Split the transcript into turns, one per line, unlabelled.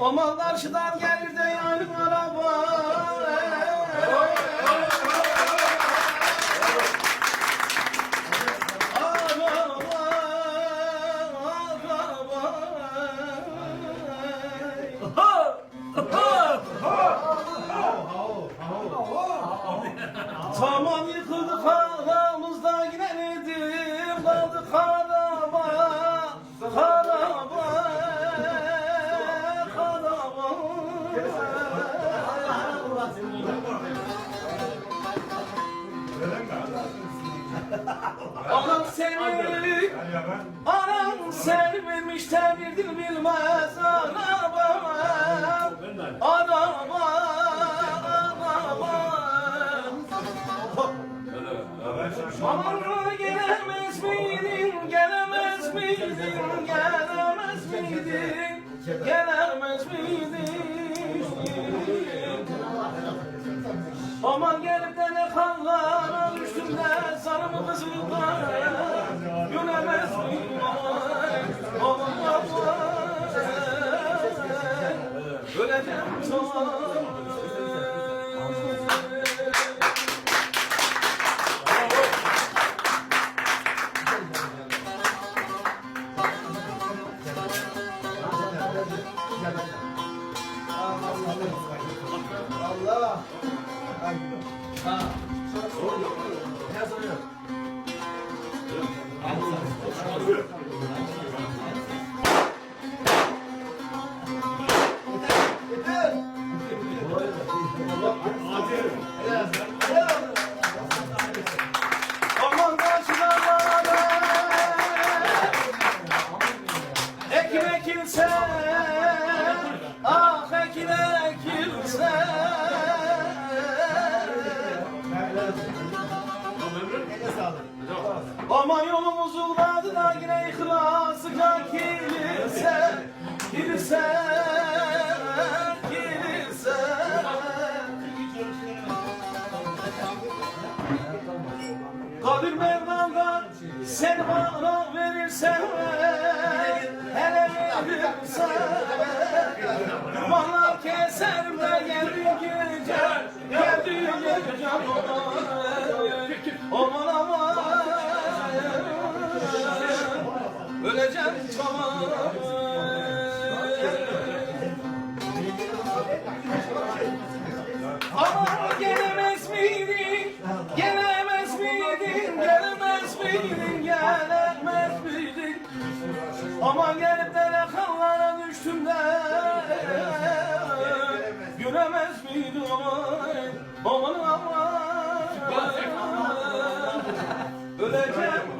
Aman karşıdan gelir de yanım araba. Nedim kaldı karaba karaba karaba Anam seni Anam seni vermiş tebirdin bilmez gelemez? Aman gelip de ne kanlara düştüm de sarımı kızılda
Allah.
Aman uzadı da yine ihlası kilise Kilise Kilise. Kadir Mevla'dan sen bana verirsen hele verirsen Aman gelip de rakamlara düştüm de. Göremez miydin aman? Aman aman Öleceğim